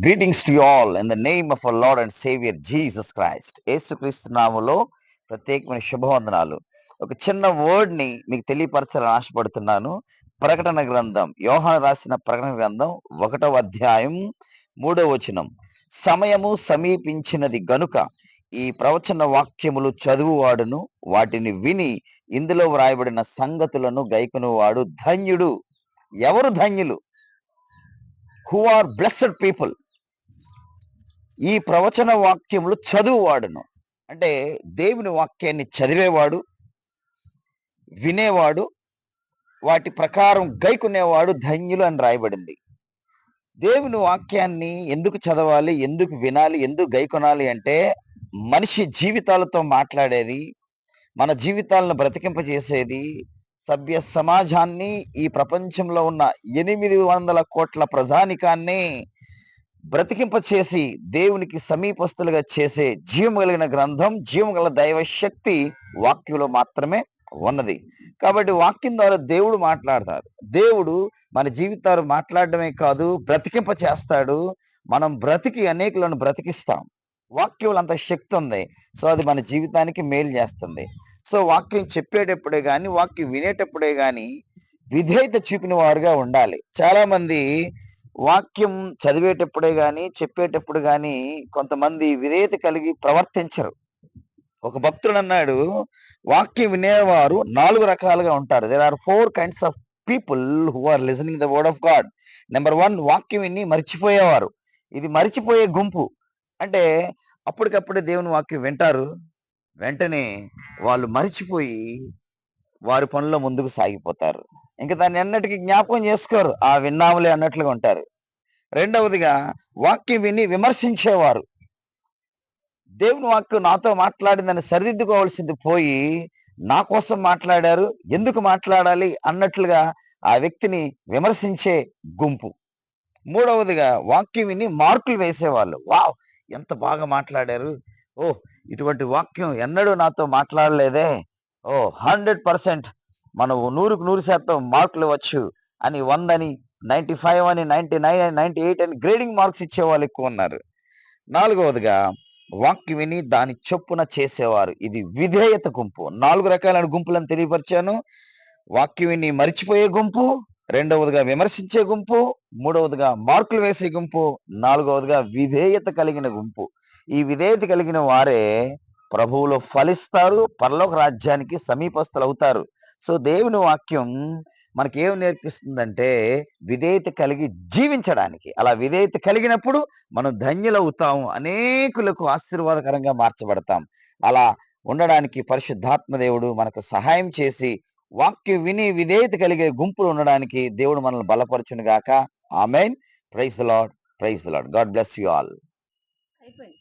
Greetings to all in the name of a lord and saviour Jesus Christ యేసుక్రీస్తు నామలో ప్రత్యేకమైన శుభవందనాలు ఒక చిన్న వర్డ్ని మీకు తెలియపరచాలని ఆశపడుతున్నాను. ప్రకటన గ్రంథం యోహాన్ రాసిన ప్రకటన గ్రంథం ఒకటవ అధ్యాయం మూడవ వచనం. సమయము సమీపించినది గనుక ఈ ప్రవచన వాక్యములు చదువువాడును వాటిని విని ఇందులో వ్రాయబడిన సంగతులను గైకునువాడు ధన్యుడు. ఎవరు ధన్యులు? హూ ఆర్ బ్లెస్డ్ పీపుల్ ఈ ప్రవచన వాక్యములు చదువువాడును. అంటే దేవుని వాక్యాన్ని చదివేవాడు వినేవాడు వాటి ప్రకారం గైకునేవాడు ధన్యులు అని రాయబడింది. దేవుని వాక్యాన్ని ఎందుకు చదవాలి ఎందుకు వినాలి ఎందుకు గైకొనాలి అంటే మనిషి జీవితాలతో మాట్లాడేది మన జీవితాలను బ్రతికింపజేసేది సభ్య సమాజాన్ని ఈ ప్రపంచంలో ఉన్న ఎనిమిది వందల కోట్ల ప్రజానికాన్ని బ్రతికింప చేసి దేవునికి సమీపస్తులుగా చేసే జీవం కలిగిన గ్రంథం జీవం గల దైవ శక్తి వాక్యంలో మాత్రమే ఉన్నది. కాబట్టి వాక్యం ద్వారా దేవుడు మాట్లాడతాడు. దేవుడు మన జీవితాలు మాట్లాడడమే కాదు బ్రతికింప చేస్తాడు మనం బ్రతికి అనేకులను బ్రతికిస్తాం. వాక్యంలో అంత శక్తి ఉంది. సో అది మన జీవితానికి మేలు చేస్తుంది. సో వాక్యం చెప్పేటప్పుడే కానీ వాక్యం వినేటప్పుడే కానీ విధేయత చూపిన వారుగా ఉండాలి. చాలా మంది వాక్యం చదివేటప్పుడే గాని చెప్పేటప్పుడు గాని కొంతమంది విధేయత కలిగి ప్రవర్తించరు. ఒక భక్తుడు అన్నాడు వాక్యం వినేవారు నాలుగు రకాలుగా ఉంటారు. There are four kinds of people who are listening the word of God number one వాక్యం విని మర్చిపోయేవారు. ఇది మర్చిపోయే గుంపు. అంటే అప్పటికప్పుడే దేవుని వాక్యం వింటారు. వెంటనే వాళ్ళు మరిచిపోయి వారి పనుల్లో ముందుకు సాగిపోతారు. ఇంకా దాన్ని ఎన్నటికీ జ్ఞాపకం చేసుకోరు. ఆ విన్నాములే అన్నట్లుగా ఉంటారు. రెండవదిగా వాక్యం విని విమర్శించేవారు. దేవుని వాక్యం నాతో మాట్లాడిందని సరిదిద్దుకోవాల్సింది పోయి నా కోసం మాట్లాడారు ఎందుకు మాట్లాడాలి అన్నట్లుగా ఆ వ్యక్తిని విమర్శించే గుంపు. మూడవదిగా వాక్యం విని మార్కులు వేసేవాళ్ళు. వావ్! ఎంత బాగా మాట్లాడారు. ఓ ఇటువంటి వాక్యం ఎన్నడూ నాతో మాట్లాడలేదే. ఓ హండ్రెడ్ పర్సెంట్ మనం నూరుకు నూరు శాతం మార్కులు ఇవ్వచ్చు అని వందని నైంటీ ఫైవ్ అని నైంటీ నైన్ అని నైంటీ ఎయిట్ అని గ్రేడింగ్ మార్క్స్ ఇచ్చేవాళ్ళు ఎక్కువ ఉన్నారు. నాలుగవదిగా వాక్యం విని దాని చొప్పున చేసేవారు. ఇది విధేయత గుంపు. నాలుగు రకాలైన గుంపులను తెలియపరిచాను. వాక్యం విని మరిచిపోయే గుంపు రెండవదిగా విమర్శించే గుంపు మూడవదిగా మార్కులు వేసే గుంపు నాలుగవదిగా విధేయత కలిగిన గుంపు. ఈ విధేయత కలిగిన వారే ప్రభువులో ఫలిస్తారు పరలోక రాజ్యానికి సమీపస్తులు అవుతారు సో దేవుని వాక్యం మనకి ఏం నేర్పిస్తుందంటే విధేయత కలిగి జీవించడానికి. అలా విధేయత కలిగినప్పుడు మనం ధన్యులవుతాము అనేకులకు ఆశీర్వాదకరంగా మార్చబడతాం. అలా ఉండడానికి పరిశుద్ధాత్మ దేవుడు మనకు సహాయం చేసి వాక్యం విని విధేయత కలిగే గుంపులు ఉండడానికి దేవుడు మనల్ని బలపరచును గాక amen. Praise lord praise lord God bless you all. అయిపోయింది.